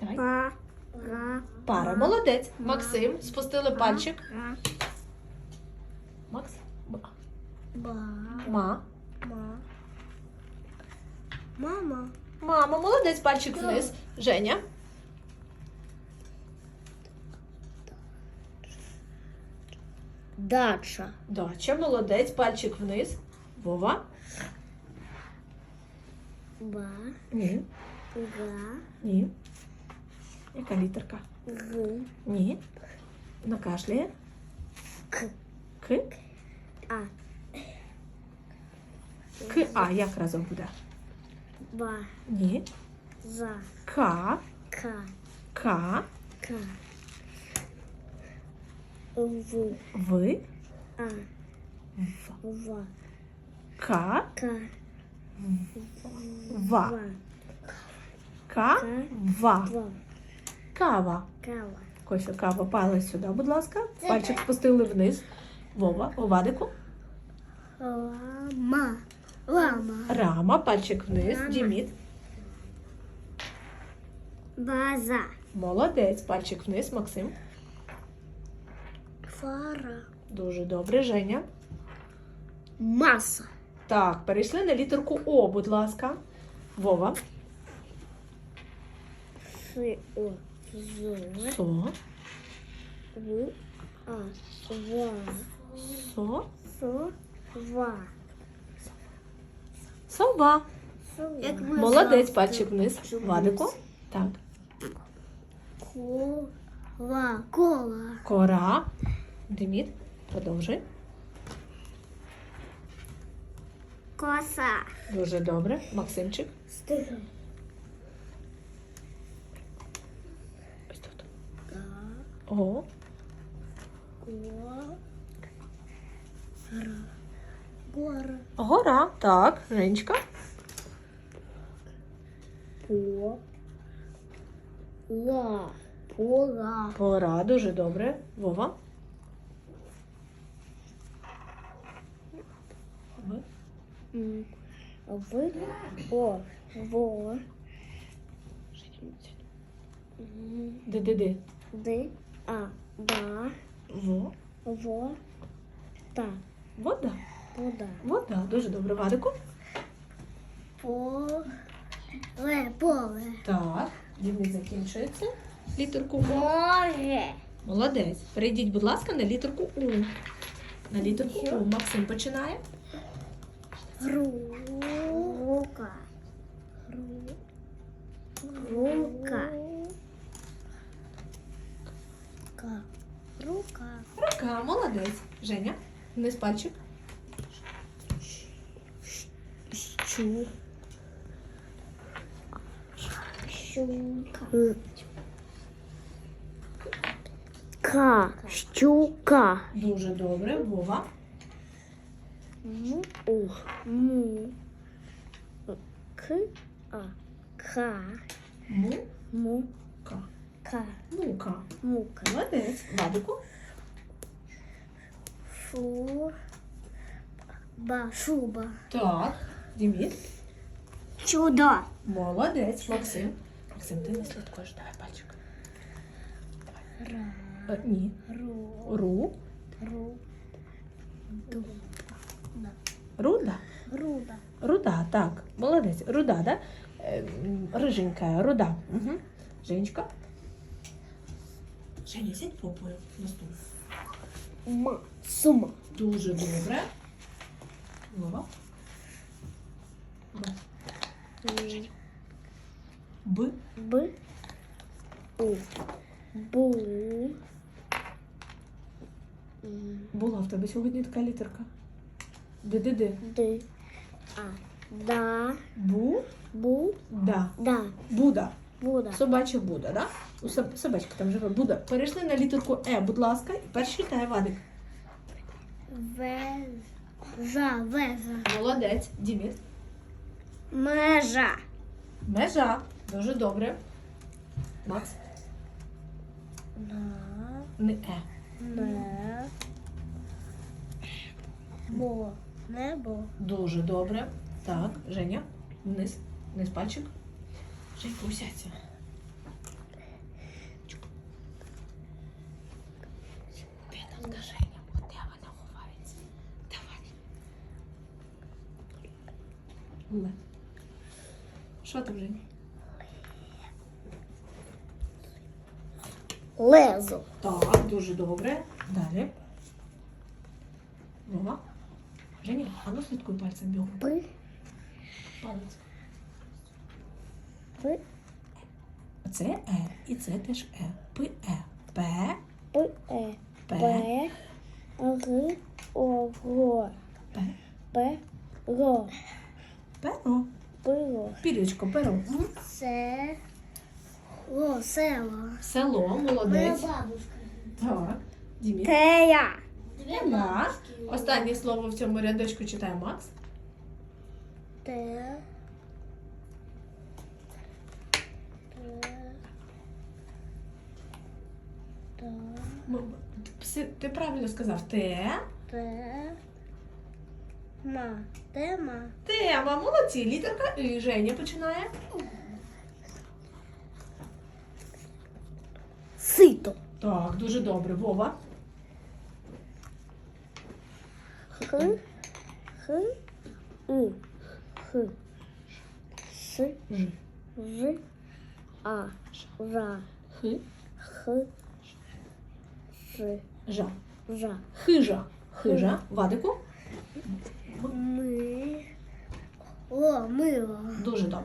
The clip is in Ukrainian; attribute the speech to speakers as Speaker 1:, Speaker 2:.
Speaker 1: Давай.
Speaker 2: Пара.
Speaker 1: Пара. Молодець. Максим. Спустили пальчик. Макс.
Speaker 2: Ба.
Speaker 1: Ма.
Speaker 2: Ма. Мама.
Speaker 1: Мама, молодець, пальчик вниз. Женя.
Speaker 2: Дача.
Speaker 1: Дача, молодець, пальчик вниз. Вова.
Speaker 2: Ба.
Speaker 1: Ні.
Speaker 2: Га.
Speaker 1: Ні. Яка літерка?
Speaker 2: Г.
Speaker 1: Ні. Накашляє.
Speaker 2: К.
Speaker 1: К.
Speaker 2: А.
Speaker 1: К. А. Як разом буде?
Speaker 2: Ба.
Speaker 1: Ні.
Speaker 2: За.
Speaker 1: К.
Speaker 2: К.
Speaker 1: К.
Speaker 2: К. В.
Speaker 1: В.
Speaker 2: А.
Speaker 1: В.
Speaker 2: В.
Speaker 1: К.
Speaker 2: К.
Speaker 1: Ва.
Speaker 2: В.
Speaker 1: К. Ва.
Speaker 2: В.
Speaker 1: Кава.
Speaker 2: Кава.
Speaker 1: Кося, кава, палець сюди, будь ласка. Пальчик спустили вниз. Вова, Овадику.
Speaker 2: Лама. Лама.
Speaker 1: Рама, пальчик вниз.
Speaker 2: Рама.
Speaker 1: Діміт.
Speaker 2: База.
Speaker 1: Молодець, пальчик вниз, Максим.
Speaker 2: Фара.
Speaker 1: Дуже добре, Женя.
Speaker 2: Маса.
Speaker 1: Так, перейшли на літерку О, будь ласка. Вова.
Speaker 2: Фи. З.
Speaker 1: Со.
Speaker 2: В. А. В.
Speaker 1: Со.
Speaker 2: Со. Ва.
Speaker 1: Сова.
Speaker 2: Як ми
Speaker 1: Молодець, пальчик вниз. Вадику. Так.
Speaker 2: Кола. Кола.
Speaker 1: Кора. Деміт. Продовжуй.
Speaker 2: Коса.
Speaker 1: Дуже добре. Максимчик.
Speaker 2: Стига.
Speaker 1: О.
Speaker 2: Ко. Ра. Гора.
Speaker 1: Гора. Так, Женечка.
Speaker 2: По. Ла. Пола.
Speaker 1: Пора. Дуже добре. Вова. В.
Speaker 2: М. В. О. Во. М.
Speaker 1: Ди-ди-ди.
Speaker 2: А. Да.
Speaker 1: Во.
Speaker 2: Во. Та.
Speaker 1: Вода.
Speaker 2: Вода.
Speaker 1: Вода. Дуже добре. Вадику.
Speaker 2: Поле. Поле.
Speaker 1: Так. Дівник закінчується. Літерку О.
Speaker 2: Море.
Speaker 1: Молодець. Перейдіть, будь ласка, на літерку У. На літерку У. Максим починає.
Speaker 2: Ру. Рука. Ру. Рука. Ка. Рука.
Speaker 1: Рука. Молодець. Женя. Вниз пальчик.
Speaker 2: Щу. Щука. Ка. Щука.
Speaker 1: Дуже добре. Вова.
Speaker 2: Му. У. Му. К. А. Ка.
Speaker 1: Му.
Speaker 2: Му.
Speaker 1: Ка.
Speaker 2: Ка.
Speaker 1: Мука.
Speaker 2: Мука.
Speaker 1: Молодець. Вадику.
Speaker 2: Шу. Ба. Шуба.
Speaker 1: Так. Діміт.
Speaker 2: Чудо.
Speaker 1: Молодець. Максим. Максим, ти не слідкуєш. Давай пальчик.
Speaker 2: Ра.
Speaker 1: Е, ні.
Speaker 2: Ру.
Speaker 1: Ру.
Speaker 2: Ру. Ду.
Speaker 1: Руда.
Speaker 2: Руда.
Speaker 1: Руда, так. Молодець. Руда, да? Е, м, Риженька, руда. Угу. Женечка. Женя, сядь попою на стул.
Speaker 2: Ма. Сума.
Speaker 1: Дуже добре. Вова. Б. Б.
Speaker 2: Б. Бу.
Speaker 1: Була в тебе сьогодні така літерка. Д-д-д.
Speaker 2: Д. А. Да.
Speaker 1: Бу.
Speaker 2: Бу.
Speaker 1: Да.
Speaker 2: Да.
Speaker 1: Буда.
Speaker 2: Буда.
Speaker 1: Собача Буда, да? У соб- собачка там живе. Буда. Перейшли на літерку Е, будь ласка, і перший читає Вадик.
Speaker 2: Ве. За. Веза.
Speaker 1: Молодець. Діміт.
Speaker 2: Межа.
Speaker 1: Межа. Дуже добре. Макс.
Speaker 2: На.
Speaker 1: Не Е.
Speaker 2: Не. Бо. Небо.
Speaker 1: Дуже добре. Так, Женя. Вниз. Вниз пальчик. Женька Вже й кусяться. Бідна Вот я вона ховається? Давай. Що там, Женя?
Speaker 2: Лезо.
Speaker 1: Так, дуже добре. Далі. Вова. Женя, а ну слідкуй пальцем бігом. Палець.
Speaker 2: П.
Speaker 1: Це Е, і це теж Е. П, Е. П,
Speaker 2: П. Е.
Speaker 1: П,
Speaker 2: П. Р. О. Ро.
Speaker 1: П,
Speaker 2: П. Ро.
Speaker 1: перо.
Speaker 2: Пиро.
Speaker 1: Пірічко, перо.
Speaker 2: Це. О, село.
Speaker 1: Село, молодець.
Speaker 2: бабушка.
Speaker 1: Так. Дімі.
Speaker 2: Тея.
Speaker 1: Так. Останнє слово в цьому рядочку читає Макс.
Speaker 2: Те. Те. Та.
Speaker 1: М- пси- Ти правильно сказав. Те.
Speaker 2: Те. Ма. Тема.
Speaker 1: Тема. Молодці. Літерка І. Женя починає.
Speaker 2: Сито.
Speaker 1: Так, дуже добре. Вова.
Speaker 2: Х. Х. У. Х. С.
Speaker 1: Ж.
Speaker 2: Ж. А. Ра.
Speaker 1: Х.
Speaker 2: Х.
Speaker 1: Жа.
Speaker 2: Жа.
Speaker 1: Хижа. Хижа. Вадику.
Speaker 2: Ми. О, мило.
Speaker 1: Дуже добре.